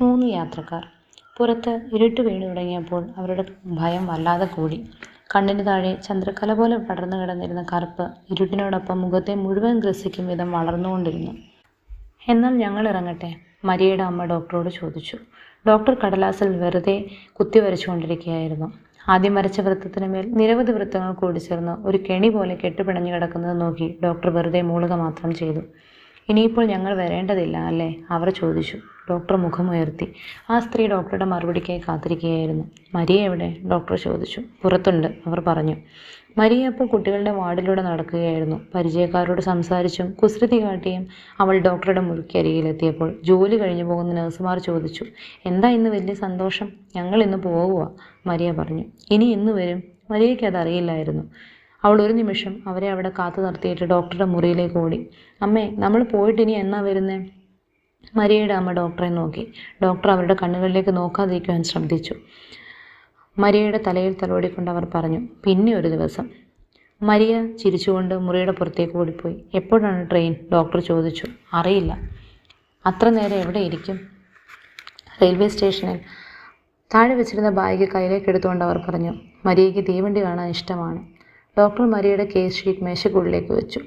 മൂന്ന് യാത്രക്കാർ. പുറത്ത് ഇരുട്ട് വീണു തുടങ്ങിയപ്പോൾ അവരുടെ ഭയം വല്ലാതെ കൂടി. കണ്ണിന് താഴെ ചന്ദ്രക്കല പോലെ പടർന്നു കിടന്നിരുന്ന കറുപ്പ് ഇരുട്ടിനോടൊപ്പം മുഖത്തെ മുഴുവൻ ഗ്രസിക്കും വിധം വളർന്നുകൊണ്ടിരുന്നു. എന്നാൽ ഞങ്ങൾ ഇറങ്ങട്ടെ മരിയയുടെ അമ്മ ഡോക്ടറോട് ചോദിച്ചു. ഡോക്ടർ കടലാസിൽ വെറുതെ കുത്തി വരച്ചുകൊണ്ടിരിക്കുകയായിരുന്നു. ആദ്യം വരച്ച വൃത്തത്തിന് മേൽ നിരവധി വൃത്തങ്ങൾ കൂടിച്ചേർന്ന് ഒരു കെണി പോലെ കെട്ടുപിണഞ്ഞു കിടക്കുന്നത് നോക്കി ഡോക്ടർ വെറുതെ മൂളുക മാത്രം ചെയ്തു. ഇനിയിപ്പോൾ ഞങ്ങൾ വരേണ്ടതില്ല അല്ലേ? അവർ ചോദിച്ചു. ഡോക്ടർ മുഖമുയർത്തി. ആ സ്ത്രീ ഡോക്ടറുടെ മറുപടിക്കായി കാത്തിരിക്കുകയായിരുന്നു. മരിയ എവിടെ? ഡോക്ടർ ചോദിച്ചു. പുറത്തുണ്ട് അവർ പറഞ്ഞു. മരിയ അപ്പോൾ കുട്ടികളുടെ വാർഡിലൂടെ നടക്കുകയായിരുന്നു. പരിചയക്കാരോട് സംസാരിച്ചും കുസൃതി കാട്ടിയും അവൾ ഡോക്ടറുടെ മുറിക്കരികിലെത്തിയപ്പോൾ ജോലി കഴിഞ്ഞു പോകുന്ന നഴ്സുമാർ ചോദിച്ചു എന്താ ഇന്ന് വലിയ സന്തോഷം? ഞങ്ങൾ ഇന്ന് പോകുക മരിയ പറഞ്ഞു. ഇനി ഇന്ന് വരും? മരിയയ്ക്ക് അതറിയില്ലായിരുന്നു. അവൾ ഒരു നിമിഷം അവരെ അവിടെ കാത്തു നിർത്തിയിട്ട് ഡോക്ടറുടെ മുറിയിലേക്ക് ഓടി. അമ്മേ നമ്മൾ പോയിട്ട് ഇനി എന്നാ വരുന്നേ? മരിയയുടെ അമ്മ ഡോക്ടറെ നോക്കി. ഡോക്ടർ അവരുടെ കണ്ണുകളിലേക്ക് നോക്കാതിരിക്കുവാൻ ശ്രദ്ധിച്ചു. മരിയയുടെ തലയിൽ തലോടിക്കൊണ്ട് അവർ പറഞ്ഞു പിന്നെ ഒരു ദിവസം. മരിയ ചിരിച്ചുകൊണ്ട് മുറിയുടെ പുറത്തേക്ക് ഓടിപ്പോയി. എപ്പോഴാണ് ട്രെയിൻ ഡോക്ടർ ചോദിച്ചു. അറിയില്ല. അത്ര നേരം എവിടെ ഇരിക്കും? റെയിൽവേ സ്റ്റേഷനിൽ. താഴെ വെച്ചിരുന്ന ബാഗ് കയ്യിലേക്ക് എടുത്തുകൊണ്ട് അവർ പറഞ്ഞു മരിയയ്ക്ക് തീവണ്ടി കാണാൻ ഇഷ്ടമാണ്. ഡോക്ടർ മരിയയുടെ കേസ് ഷീറ്റ് മേശക്കുള്ളിലേക്ക് വെച്ചു.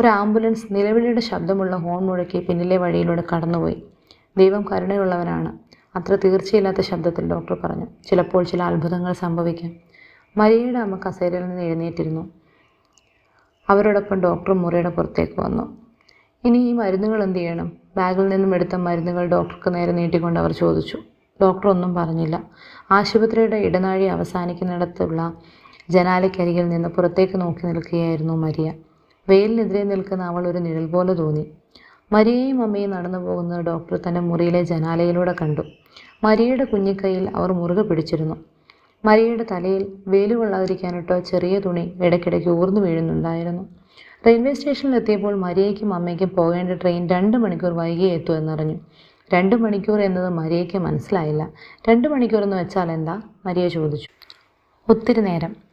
ഒരു ആംബുലൻസ് നിലവിളിയുടെ ശബ്ദമുള്ള ഹോൺ മുഴക്കി പിന്നിലെ വഴിയിലൂടെ കടന്നുപോയി. ദൈവം കരുണയുള്ളവനാണ്. അത്ര തീർച്ചയില്ലാത്ത ശബ്ദത്തിൽ ഡോക്ടർ പറഞ്ഞു. ചിലപ്പോൾ ചില അത്ഭുതങ്ങൾ സംഭവിക്കാം. മരിയയുടെ അമ്മ കസേരയിൽ നിന്ന് എഴുന്നേറ്റിരുന്നു. അവരോടൊപ്പം ഡോക്ടർ മുറിയുടെ പുറത്തേക്ക് വന്നു. ഇനി ഈ മരുന്നുകൾ എന്ത് ചെയ്യണം? ബാഗിൽ നിന്നും എടുത്ത മരുന്നുകൾ ഡോക്ടർക്ക് നേരെ നീട്ടിക്കൊണ്ട് അവർ ചോദിച്ചു. ഡോക്ടർ ഒന്നും പറഞ്ഞില്ല. ആശുപത്രിയുടെ ഇടനാഴി അവസാനിക്കുന്നിടത്തുള്ള ജനാലയ്ക്കരികിൽ നിന്ന് പുറത്തേക്ക് നോക്കി നിൽക്കുകയായിരുന്നു മരിയ. വെയിലിനെതിരെ നിൽക്കുന്ന അവൾ ഒരു നിഴൽ പോലെ തോന്നി. മരിയയും അമ്മയും നടന്നു പോകുന്നത് ഡോക്ടർ തന്റെ മുറിയിലെ ജനാലയിലൂടെ കണ്ടു. മരിയയുടെ കുഞ്ഞിക്കൈയിൽ അവർ മുറുകെ പിടിച്ചിരുന്നു. മരിയയുടെ തലയിൽ വെയിൽ കൊള്ളാതിരിക്കാനിട്ടോ ചെറിയ തുണി ഇടയ്ക്കിടയ്ക്ക് ഊർന്നു വീഴുന്നുണ്ടായിരുന്നു. റെയിൽവേ സ്റ്റേഷനിൽ എത്തിയപ്പോൾ മരിയയ്ക്കും അമ്മയ്ക്കും പോകേണ്ട ട്രെയിൻ രണ്ട് മണിക്കൂർ വൈകി എത്തും എന്നറിഞ്ഞു. രണ്ട് മണിക്കൂർ എന്നത് മരിയയ്ക്ക് മനസ്സിലായില്ല. രണ്ട് മണിക്കൂർ എന്ന് വെച്ചാൽ എന്താ? മരിയ ചോദിച്ചു. ഒത്തിരി നേരം.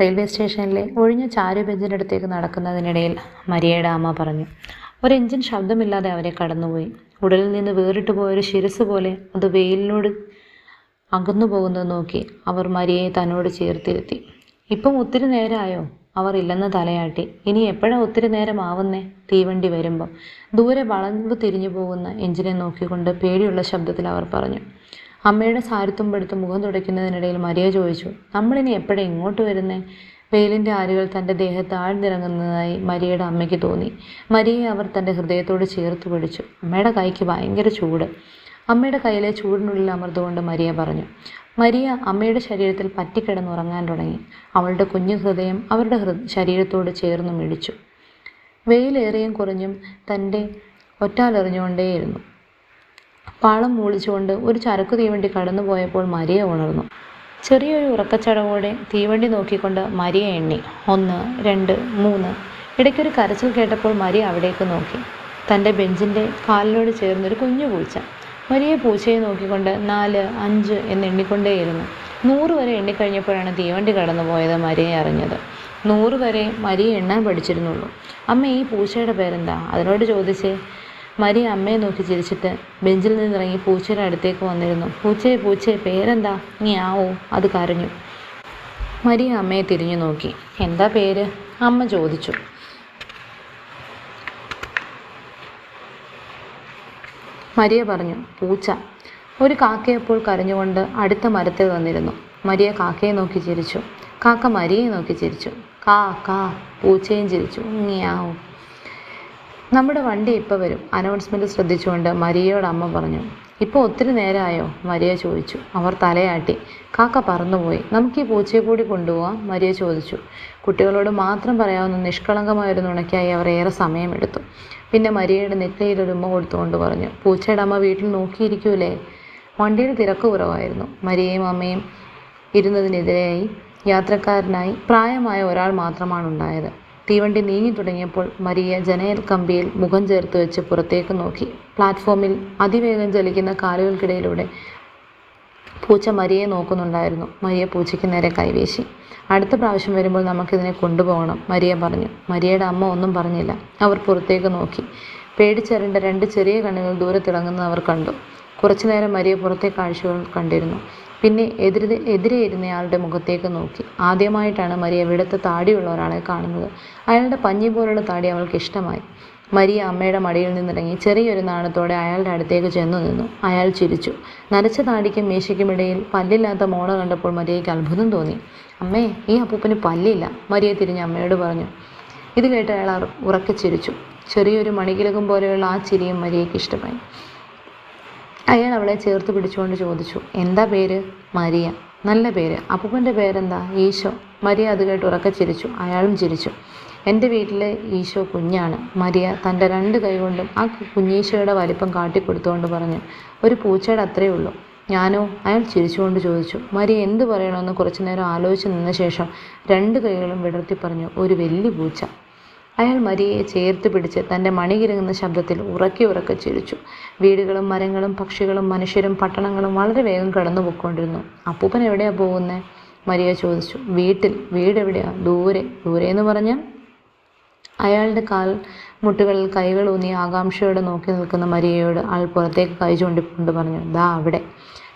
റെയിൽവേ സ്റ്റേഷനിലെ ഒഴിഞ്ഞ ചാരു അടുത്തേക്ക് നടക്കുന്നതിനിടയിൽ മരിയയുടെ അമ്മ പറഞ്ഞു ഒരു എഞ്ചിൻ ശബ്ദമില്ലാതെ അവരെ കടന്നുപോയി. ഉടലിൽ നിന്ന് വേറിട്ട് പോയൊരു ശിരസ് പോലെ അത് വെയിലിനോട് അകന്നു പോകുന്നത് നോക്കി അവർ മരിയയെ തന്നോട് ചേർത്തിരുത്തി. ഇപ്പം ഒത്തിരി നേരമായോ? അവർ ഇല്ലെന്ന് തലയാട്ടി. ഇനി എപ്പോഴാ ഒത്തിരി നേരം ആവുന്നേ തീവണ്ടി വരുമ്പം. ദൂരെ വളഞ്ഞു തിരിഞ്ഞു പോകുന്ന എഞ്ചിനെ നോക്കിക്കൊണ്ട് പേടിയുള്ള ശബ്ദത്തിൽ അവർ പറഞ്ഞു അമ്മയുടെ സാരിത്തുമ്പെടുത്ത് മുഖം തുടയ്ക്കുന്നതിനിടയിൽ മരിയ ചോദിച്ചു നമ്മളിനി എപ്പോഴാ ഇങ്ങോട്ട് വരുന്നേ? വെയിലിന്റെ ആരുകൾ തന്റെ ദേഹത്ത് ആഴ്ന്നിറങ്ങുന്നതായി മരിയയുടെ അമ്മയ്ക്ക് തോന്നി. മരിയയെ അവർ തന്റെ ഹൃദയത്തോട് ചേർത്ത് പിടിച്ചു. അമ്മയുടെ കൈക്ക് ഭയങ്കര ചൂട്. അമ്മയുടെ കയ്യിലെ ചൂടിനുള്ളിൽ അമർത്തുകൊണ്ട് മരിയ പറഞ്ഞു മരിയ അമ്മയുടെ ശരീരത്തിൽ പറ്റിക്കിടന്നുറങ്ങാൻ തുടങ്ങി. അവളുടെ കുഞ്ഞു ഹൃദയം അവരുടെ ഹൃ ശരീരത്തോട് ചേർന്ന് മിടിച്ചു. വെയിലേറിയും കുറഞ്ഞും തന്റെ ഒറ്റാലെറിഞ്ഞുകൊണ്ടേയിരുന്നു. പാളം മൂളിച്ചുകൊണ്ട് ഒരു ചരക്കു തീവണ്ടി കടന്നുപോയപ്പോൾ മരിയ ഉണർന്നു. ചെറിയൊരു ഉറക്കച്ചടവോടെ തീവണ്ടി നോക്കിക്കൊണ്ട് മരിയ എണ്ണി. ഒന്ന് രണ്ട് മൂന്ന്. ഇടയ്ക്കൊരു കരച്ചിൽ കേട്ടപ്പോൾ മരിയ അവിടേക്ക് നോക്കി. തന്റെ ബെഞ്ചിന്റെ കാലിനോട് ചേർന്നൊരു കുഞ്ഞു പൂച്ച. മരിയ പൂച്ചയെ നോക്കിക്കൊണ്ട് നാല് അഞ്ച് എന്ന് എണ്ണിക്കൊണ്ടേയിരുന്നു. നൂറ് വരെ എണ്ണിക്കഴിഞ്ഞപ്പോഴാണ് തീവണ്ടി കടന്നുപോയത് മരിയെ അറിഞ്ഞത്. നൂറ് വരെ മരിയ എണ്ണാൻ പഠിച്ചിരുന്നുള്ളൂ. അമ്മ ഈ പൂച്ചയുടെ പേരെന്താ? അതിനോട് ചോദിച്ചേ. മരിയ അമ്മയെ നോക്കി ചിരിച്ചിട്ട് ബെഞ്ചിൽ നിന്നിറങ്ങി പൂച്ചയുടെ അടുത്തേക്ക് വന്നിരുന്നു. പൂച്ചയെ പൂച്ചയെ പേരെന്താ? നീ ആവോ? അത് കരഞ്ഞു. മരി അമ്മയെ തിരിഞ്ഞു നോക്കി. എന്താ പേര്? അമ്മ ചോദിച്ചു. മരിയ പറഞ്ഞു പൂച്ച. ഒരു കാക്കയപ്പോൾ കരഞ്ഞുകൊണ്ട് അടുത്ത മരത്തിൽ വന്നിരുന്നു. മരിയ കാക്കയെ നോക്കി ചിരിച്ചു. കാക്ക മരിയെ നോക്കി ചിരിച്ചു. കാ കാ പൂച്ചയും ചിരിച്ചു. ങ്ങിയാവും നമ്മുടെ വണ്ടി ഇപ്പോൾ വരും. അനൗൺസ്മെന്റ് ശ്രദ്ധിച്ചുകൊണ്ട് മരിയയോട് അമ്മ പറഞ്ഞു ഇപ്പോൾ ഒത്തിരി നേരമായോ മരിയ ചോദിച്ചു. അവർ തലയാട്ടി. കാക്ക പറന്നുപോയി. നമുക്ക് ഈ പൂച്ചയെ കൂടി കൊണ്ടുപോകാം മരിയ ചോദിച്ചു. കുട്ടികളോട് മാത്രം പറയാവുന്ന നിഷ്കളങ്കമായൊരു നുണയ്ക്കായി അവർ ഏറെ സമയമെടുത്തു. പിന്നെ മരിയയുടെ നെറ്റയിലൊരു ഉമ്മ കൊടുത്തുകൊണ്ട് പറഞ്ഞു പൂച്ചയുടെ അമ്മ വീട്ടിൽ നോക്കിയിരിക്കൂലേ? വണ്ടിയുടെ തിരക്ക് കുറവായിരുന്നു. മരിയയും അമ്മയും ഇരുന്നതിനെതിരെയായി യാത്രക്കാരനായി പ്രായമായ ഒരാൾ മാത്രമാണ് ഉണ്ടായത്. തീവണ്ടി നീങ്ങി തുടങ്ങിയപ്പോൾ മരിയ ജനൽ കമ്പിയിൽ മുഖം ചേർത്ത് വെച്ച് പുറത്തേക്ക് നോക്കി. പ്ലാറ്റ്ഫോമിൽ അതിവേഗം ചലിക്കുന്ന കാലുകൾക്കിടയിലൂടെ പൂച്ച മരിയെ നോക്കുന്നുണ്ടായിരുന്നു. മരിയ പൂച്ചയ്ക്ക് നേരെ കൈവീശി. അടുത്ത പ്രാവശ്യം വരുമ്പോൾ നമുക്കിതിനെ കൊണ്ടുപോകണം മരിയ പറഞ്ഞു. മരിയയുടെ അമ്മ ഒന്നും പറഞ്ഞില്ല. അവർ പുറത്തേക്ക് നോക്കി. പേടിച്ചരണ്ട രണ്ട് ചെറിയ കണ്ണുകൾ ദൂരെ തിളങ്ങുന്നത് അവർ കണ്ടു. കുറച്ചുനേരം മരിയ പുറത്തെ കാഴ്ചകൾ കണ്ടിരുന്നു. പിന്നെ എതിരെ എതിരെ ഇരുന്നയാളുടെ മുഖത്തേക്ക് നോക്കി. ആദ്യമായിട്ടാണ് മരിയ വെളുത്ത താടിയുള്ള ഒരാളെ കാണുന്നത്. അയാളുടെ പഞ്ഞി പോലുള്ള താടി അവൾക്ക് ഇഷ്ടമായി. മരിയ അമ്മയുടെ മടിയിൽ നിന്നിറങ്ങി ചെറിയൊരു നാണത്തോടെ അയാളുടെ അടുത്തേക്ക് ചെന്നു നിന്നു. അയാൾ ചിരിച്ചു. നരച്ച താടിക്കും മീശയ്ക്കുമിടയിൽ പല്ലില്ലാത്ത മോള കണ്ടപ്പോൾ മരിയയ്ക്ക് അത്ഭുതം തോന്നി. അമ്മേ ഈ അപ്പൂപ്പന് പല്ലില്ല മരിയ തിരിഞ്ഞ് അമ്മയോട് പറഞ്ഞു. ഇത് കേട്ട് അയാൾ ഉറക്കെ ചിരിച്ചു. ചെറിയൊരു മണികിലകം പോലെയുള്ള ആ ചിരിയും മരിയയ്ക്ക് ഇഷ്ടമായി. അയാൾ അവളെ ചേർത്ത് പിടിച്ചുകൊണ്ട് ചോദിച്ചു എന്താ പേര്? മരിയ. നല്ല പേര്. അപ്പൂപ്പന്റെ പേരെന്താ? ഈശോ. മരിയ അത് കേട്ട് ഉറക്കെ ചിരിച്ചു. അയാളും ചിരിച്ചു. എന്റെ വീട്ടിലെ ഈശോ കുഞ്ഞാണ്. മരിയ തന്റെ രണ്ട് കൈകൊണ്ടും ആ കുഞ്ഞീശോയുടെ വലിപ്പം കാട്ടിക്കൊടുത്തുകൊണ്ട് പറഞ്ഞു ഒരു പൂച്ചയുടെ അത്രയേ ഉള്ളൂ. ഞാനോ? അയാൾ ചിരിച്ചുകൊണ്ട് ചോദിച്ചു. മരിയ എന്ത് പറയണമെന്ന് കുറച്ചു നേരം ആലോചിച്ച് നിന്ന ശേഷം രണ്ട് കൈകളും വിടർത്തി പറഞ്ഞു ഒരു വലിയ പൂച്ച. അയാൾ മരിയയെ ചേർത്ത് പിടിച്ച് തന്റെ മണികിരങ്ങുന്ന ശബ്ദത്തിൽ ഉറക്കി ഉറക്കെ ചിരിച്ചു. വീടുകളും മരങ്ങളും പക്ഷികളും മനുഷ്യരും പട്ടണങ്ങളും വളരെ വേഗം കടന്നു പോയിക്കൊണ്ടിരുന്നു അപ്പൂപ്പൻ എവിടെയാണ് പോകുന്നത് മരിയ ചോദിച്ചു. വീട്ടിൽ. വീട് എവിടെയാ? ദൂരെ. ദൂരെ എന്ന് പറഞ്ഞാൽ അയാളുടെ കാൽ മുട്ടുകളിൽ കൈകൾ ഊന്നി ആകാംക്ഷയോടെ നോക്കി നിൽക്കുന്ന മരിയയോട് ആൾ പുറത്തേക്ക് കൈ ചൂണ്ടിക്കൊണ്ട് പറഞ്ഞു. ദാ അവിടെ.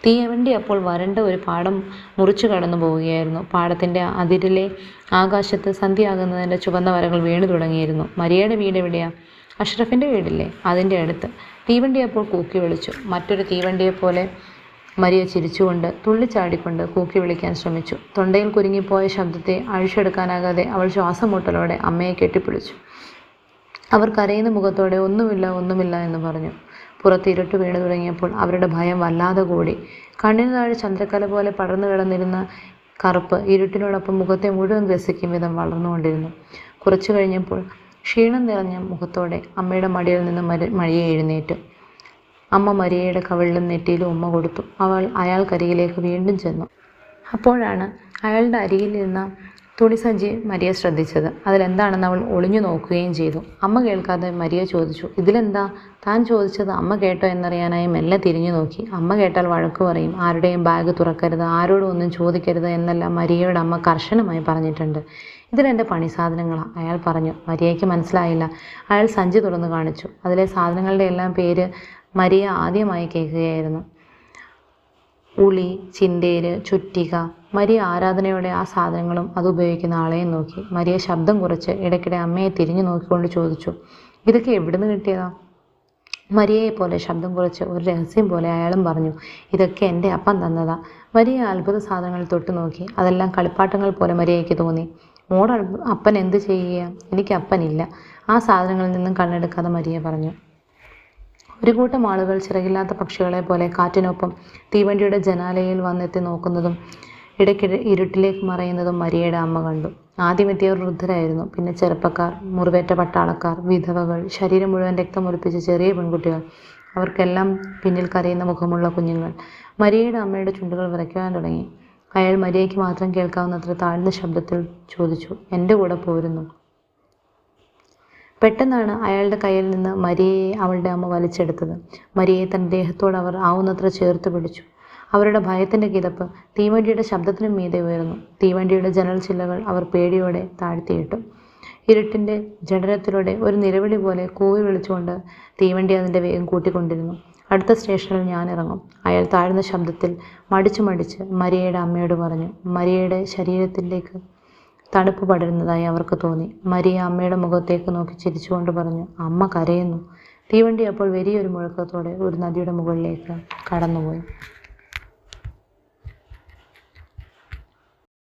തീയവണ്ടി അപ്പോൾ വരണ്ട ഒരു പാടം മുറിച്ചു കടന്നു പോവുകയായിരുന്നു. പാടത്തിന്റെ അതിരിലെ ആകാശത്ത് സന്ധ്യയാകുന്നതിന്റെ ചുവന്ന വരകൾ വീണു തുടങ്ങിയിരുന്നു. മരിയയുടെ വീട് എവിടെയാ? അഷ്റഫിന്റെ വീടില്ലേ? അതിന്റെ അടുത്ത്. തീവണ്ടി അപ്പോൾ കൂക്കി വിളിച്ചു. മറ്റൊരു തീവണ്ടിയെപ്പോലെ മരിയ ചിരിച്ചുകൊണ്ട് തുള്ളിച്ചാടിക്കൊണ്ട് കൂക്കി വിളിക്കാൻ ശ്രമിച്ചു. തൊണ്ടയിൽ കുരുങ്ങിപ്പോയ ശബ്ദത്തെ അഴിച്ചെടുക്കാനാകാതെ അവൾ ശ്വാസം മുട്ടലോടെ അമ്മയെ കെട്ടിപ്പിടിച്ചു. അവർ കരയുന്ന മുഖത്തോടെ ഒന്നുമില്ല ഒന്നുമില്ല എന്ന് പറഞ്ഞു. പുറത്ത് ഇരുട്ട് വീണു തുടങ്ങിയപ്പോൾ അവരുടെ ഭയം വല്ലാതെ കൂടി. കണ്ണിന് താഴെ ചന്ദ്രക്കല പോലെ പടർന്നു കിടന്നിരുന്ന കറുപ്പ് ഇരുട്ടിനോടൊപ്പം മുഖത്തെ മുഴുവൻ ഗ്രസിക്കും വിധം വളർന്നുകൊണ്ടിരുന്നു. കുറച്ചു കഴിഞ്ഞപ്പോൾ ക്ഷീണം നിറഞ്ഞ മുഖത്തോടെ അമ്മയുടെ മടിയിൽ നിന്ന് മരി മഴയെ എഴുന്നേറ്റു. അമ്മ മരിയയുടെ കവിളിലും നെറ്റിയിലും ഉമ്മ കൊടുത്തു. അവൾ അയാൾക്കരികിലേക്ക് വീണ്ടും ചെന്നു. അപ്പോഴാണ് അയാളുടെ അരികിലിരുന്ന തുണിസഞ്ചി മരിയ ശ്രദ്ധിച്ചത്. അതിലെന്താണെന്ന് അവൾ ഒളിഞ്ഞു നോക്കുകയും ചെയ്തു. അമ്മ കേൾക്കാതെ മരിയ ചോദിച്ചു ഇതിലെന്താ? താൻ ചോദിച്ചത് അമ്മ കേട്ടോ എന്നറിയാനായി മെല്ലെ തിരിഞ്ഞു നോക്കി. അമ്മ കേട്ടാൽ വഴക്ക് പറയും ആരുടെയും ബാഗ് തുറക്കരുത് ആരോടും ഒന്നും ചോദിക്കരുത് എന്നെല്ലാം മരിയയുടെ അമ്മ കർശനമായി പറഞ്ഞിട്ടുണ്ട്. ഇതിലെന്റെ പണി സാധനങ്ങളാണ് അയാൾ പറഞ്ഞു. മരിയയ്ക്ക് മനസ്സിലായില്ല. അയാൾ സഞ്ചി തുറന്നു കാണിച്ചു. അതിലെ സാധനങ്ങളുടെ എല്ലാം പേര് മരിയ ആദ്യമായി കേൾക്കുകയായിരുന്നു. ഉളി ചിന്തേര് ചുറ്റിക മരിയ ആരാധനയോടെ ആ സാധനങ്ങളും അത് ഉപയോഗിക്കുന്ന ആളെയും നോക്കി. മരിയ ശബ്ദം കുറച്ച് ഇടയ്ക്കിടെ അമ്മയെ തിരിഞ്ഞു നോക്കിക്കൊണ്ട് ചോദിച്ചു ഇതൊക്കെ എവിടുന്ന് കിട്ടിയതാ? മരിയയെ പോലെ ശബ്ദം കുറച്ച് ഒരു രഹസ്യം പോലെ അയാളും പറഞ്ഞു ഇതൊക്കെ എന്റെ അപ്പം തന്നതാ. മരിയ അത്ഭുത സാധനങ്ങൾ തൊട്ടു നോക്കി. അതെല്ലാം കളിപ്പാട്ടങ്ങൾ പോലെ മരിയയ്ക്ക് തോന്നി. മോടെ അപ്പൻ എന്ത് ചെയ്യുക? എനിക്ക് അപ്പനില്ല. ആ സാധനങ്ങളിൽ നിന്നും കണ്ണെടുക്കാതെ മരിയ പറഞ്ഞു ഒരു കൂട്ടം ആളുകൾ ചിറകില്ലാത്ത പക്ഷികളെ പോലെ കാറ്റിനൊപ്പം തീവണ്ടിയുടെ ജനാലയിൽ വന്നെത്തി നോക്കുന്നതും ഇടയ്ക്കിടെ ഇരുട്ടിലേക്ക് മറയുന്നതും മരിയയുടെ അമ്മ കണ്ടു. ആദ്യം എത്തിയവർ വൃദ്ധരായിരുന്നു. പിന്നെ ചെറുപ്പക്കാർ മുറിവേറ്റ പട്ടാളക്കാർ വിധവകൾ ശരീരം മുഴുവൻ രക്തമൊലിപ്പിച്ച ചെറിയ പെൺകുട്ടികൾ. അവർക്കെല്ലാം പിന്നിൽ കരയുന്ന മുഖമുള്ള കുഞ്ഞുങ്ങൾ. മരിയയുടെ അമ്മയുടെ ചുണ്ടുകൾ വിറയ്ക്കുവാൻ തുടങ്ങി. അയാൾ മരിയയ്ക്ക് മാത്രം കേൾക്കാവുന്നത്ര താഴ്ന്ന ശബ്ദത്തിൽ ചോദിച്ചു എന്റെ കൂടെ പോരുന്നു. പെട്ടെന്നാണ് അയാളുടെ കയ്യിൽ നിന്ന് മരിയയെ അവളുടെ അമ്മ വലിച്ചെടുത്തത്. മരിയയെ തന്റെ ദേഹത്തോട് അവർ ആവുന്നത്ര ചേർത്ത് പിടിച്ചു. അവരുടെ ഭയത്തിന്റെ കിതപ്പ് തീവണ്ടിയുടെ ശബ്ദത്തിനും മീതെ ഉയർന്നു. തീവണ്ടിയുടെ ജനൽ ചില്ലകൾ അവർ പേടിയോടെ താഴ്ത്തിയിട്ടു. ഇരുട്ടിന്റെ ജഡരത്തിലൂടെ ഒരു നിലവിളി പോലെ കൂവി വിളിച്ചുകൊണ്ട് തീവണ്ടി അതിന്റെ വേഗം കൂട്ടിക്കൊണ്ടിരുന്നു. അടുത്ത സ്റ്റേഷനിൽ ഞാൻ ഇറങ്ങും. അയാൾ താഴ്ന്ന ശബ്ദത്തിൽ മടിച്ചു മടിച്ച് മരിയയുടെ അമ്മയോട് പറഞ്ഞു മരിയയുടെ ശരീരത്തിലേക്ക് തണുപ്പ് പടരുന്നതായി അവർക്ക് തോന്നി. മരിയ അമ്മയുടെ മുഖത്തേക്ക് നോക്കി ചിരിച്ചുകൊണ്ട് പറഞ്ഞു അമ്മ കരയുന്നു. തീവണ്ടി അപ്പോൾ വലിയൊരു മുഴക്കത്തോടെ ഒരു നദിയുടെ മുകളിലേക്ക് കടന്നുപോയി.